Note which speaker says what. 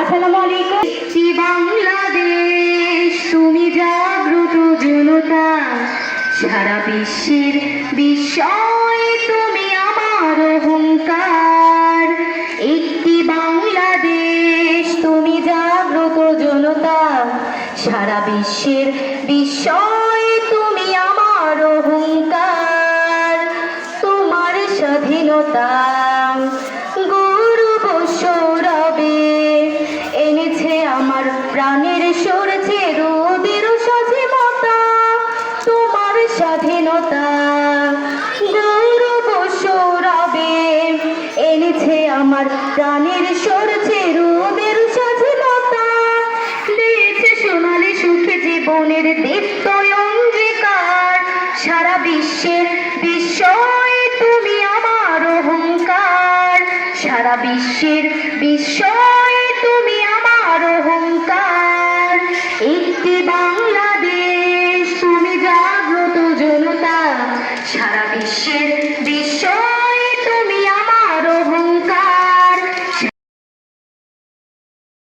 Speaker 1: আসসালামু আলাইকুম বাংলাদেশ, তুমি জাগ্রত জনতা। সারা বিশ্বের বিষয় তুমি আমার অহংকার। একটি বাংলাদেশ, তুমি জাগ্রত জনতা। সারা বিশ্বের বিষয় তুমি আমার অহংকার। তোমার স্বাধীনতা প্রাণের সরছে রোদের স্বাধীনতা তোমার স্বাধীনতা। গৌরব সৌরবে এনেছে আমার প্রাণের সরছে রোদের স্বাধীনতা দিয়েছে সোনালি সুখে জীবনের দীপ্ত অঙ্গীকার। সারা বিশ্বের বিস্ময় তুমি আমার অহংকার। সারা বিশ্বের বিস্ময় 是。